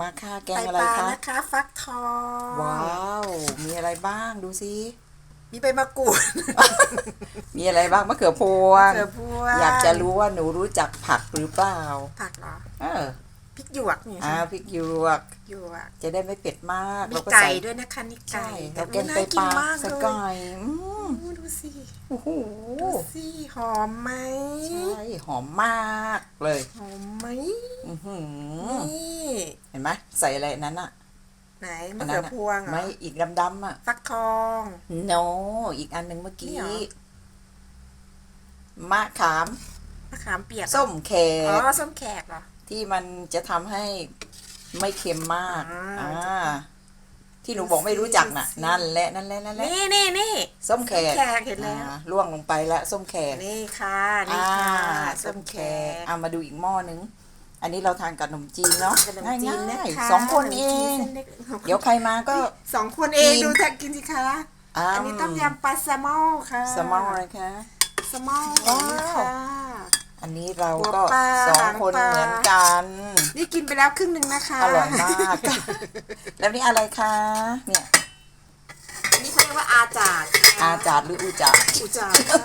มาค่ะแกไตงอะไรปลาคะ นะคะ ฟักทองว้าว มีอะไรบ้างดูสิมีใบมะกรูดมีอะไรบ้างมะเขือพวงเขือพวงอยากจะรู้ว่าหนูรู้จักผักหรือเปล่า ผักเหรอเออพริกหยวกนี่อ่าใช่ไหมพริกหยวก หยวกจะได้ไม่เผ็ดมากมีเราก็ไก่ใส่ด้วยนะคะนี่ใช่ไก่เราแกงน่ไตปลากินมากใส่เลยไก่อืมโอ้ดูสิโอ้โหดูสิหอมไหมใช่หอมมากเลย หอมไหมอื้อหือ นี่ เห็น ไหมใส่อะไรนั้นอะไหนอัมะนเขืนั้อนอะพวงเหรไม่ออีกดำๆอะฟักทองโนอีกอันหนึ่งเมื่อนี่กี้เหรอมะขามมะขามเปียกส้มแขอ๋อกส้มแขกเหรอที่มันจะทำให้ไม่เค็มมากอ่าอ่าที่หนูบอกไม่รู้จักน่ะดูสินั่นแหละนั่นแหละนั่นแหละนี่นี่นี่ส้มแขกส้มแขกเห็นแล้วอ่าล่วงลงไปแล้วส้มแขกนี่ค่ะนี่อ่าค่ะส้มแขกอ่ามาดูอีกหม้อนึง อันนี้เราทานกับขนมจีนเนาะขนมง่ายจีนนะๆคะสองคนเอง ขนมจีนส้นเล็กเดี๋ยวใครมาก็ สองคนเองกิน ดูแท็กกินสิคะอ่าอันนี้ต้มยำปลาแซลมอนค่ะสมอลอะไรคะ แซลมอนว้าว ค่ะ อันนี้เราก็หัวปลาสองคนหางปลา เหมือนกัน นี่กินไปแล้วครึ่งหนึ่งนะคะอร่อยมาก แล้วนี่อะไรคะ เนี่ย อันนี้เขาเรียกว่าอาจาดค่ะอาจาดหรืออูจาดอุจาดค่ะ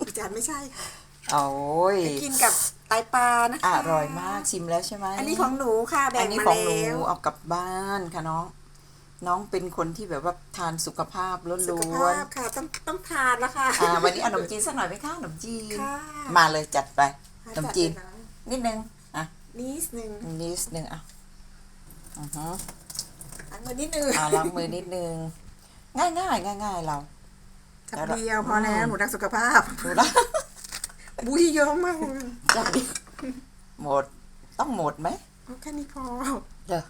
อุจาดไม่ใช่ โอ้ยกินกับไตปลานะคะอร่อยมากชิมแล้วใช่ไหมอันนี้ของหนูค่ะแบ่อังนนี้มาของหนูแล้วเอากลับบ้านค่ะน้อง น้องเป็นคนที่แบบว่าทานสุขภาพล้สุขวภานพค่ะต้องต้องทานแล้วค่ะๆอ่าวันนี้เอาขนมจีนสักหน่อยไหมคะขนมจีนค่ะมาเลยจัดไปขนมจีนจัดเลยะนิดนึงอะนิดนึงนิดนึงอะอือฮึล้างมือนิดนึงอ่าล้างมือนิดนึงง่ายง่ายง่ายง่ายๆเราจับเดียวพอแล้วอืมหนูรักสุขภาพดูนะ บุยเยอะมากเลยจับดิหมด ต้องหมดไหมเอาแค่นี้พอ เดี๋ยว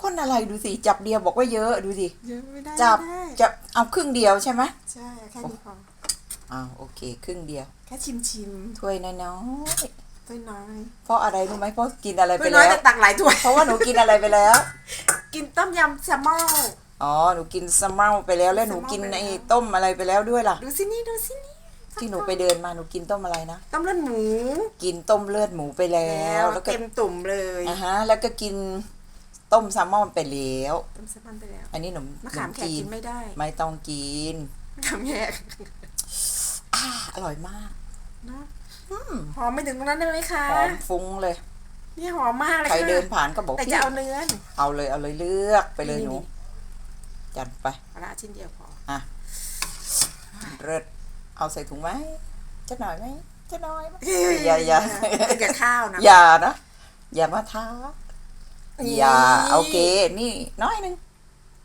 คนอะไรดูสิ จับเดียวบอกว่าเยอะดูสิ เยอะไม่ได้จับไม่ได้จับเอาครึ่งเดียวใช่ไหมใช่แค่นี้พอ อ้าวโอเค ครึ่งเดียว แค่ชิมชิมถ้วยน้อยๆตัวน้อยๆเพราะอะไรรู้ไหมเพราะกินอะไรตัไปวน้อยแล้วแต่ตักหลายถ้วย เพราะว่าหนูกินอะไรไปแล้ว กินต้มยำแซลมอน อ๋อ หนูกินซัมเมอร์ไปแล้ว แล้วหนูกินแซลมอนไปแล้วไอ้ต้มอะไรไปแล้วด้วยล่ะ ดูสินี่ดูสินี่ ที่หนูไปเดินมาหนูกินต้มอะไรนะ ต้มเลือดหมู กินต้มเลือดหมูไปแล้วแล้วก็เต็มตุ่มเลยอ่าฮะแล้วก็กินต้มแซลมอนไปแล้ว ต้มแซลมอนไปแล้วอันนี้หนมมะขนขามมแขกจีนกินไม่ได้ไม่ต้องกินมะขามแขกอ่าอร่อยมากเนาะอืมหอมไปถึงตรงนั้นได้ไหมคะ หอมฟุ้งเลย นี่หอมมากเลยใครค่ะเดินผ่านก็บอกแต่พี่จะเอาเนื้อเอาเลยเอาเลยเลือกไปเลยนี่ หนูนี่จัดไปเอาละชิ้นเดียวพออะเลิศ เอาใส่ถุงไหมจะหน่อยไหมจะน้อยไหมอย่าอย่ากินกับข้าวนะอย่านะอย่ามาท้านี่อย่าโอเค นี่น้อยหนึง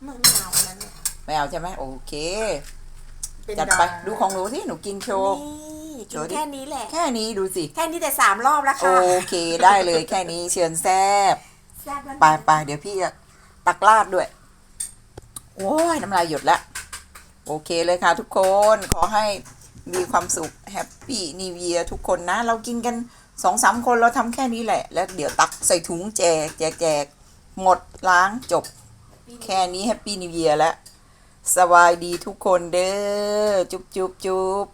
ไม่ไม่เอาอันนั้นเนี่ยไม่เอาใช่ไหมโอเคเป็นจัดไปดอกดูของหนูที่หนูกินโชว์นี่กิโชนว์ดิแค่นี้แหละ แค่นี้ดูสิ แค่นี้แต่สามรอบแล้วโอค่ะเคได้เลยแค่นี้เชิญแซบแซ่บแล้วนะไปไปเดี๋ยวพี่จะตักราดด้วย โอ้ยน้ำลายหยดละ โอเคเลยค่ะทุกคนขอให้ มีความสุขแฮปปี้นิวเยียทุกคนนะ เรากินกันสองสามคนเราทำแค่นี้แหละ แล้วเดี๋ยวตักใส่ถุงแจกแจกแจกหมดล้างจบ แค่นี้แฮปปี้นิวเยียแล้วสบายดีทุกคนเด้อจุ๊บจุ๊บจุ๊บ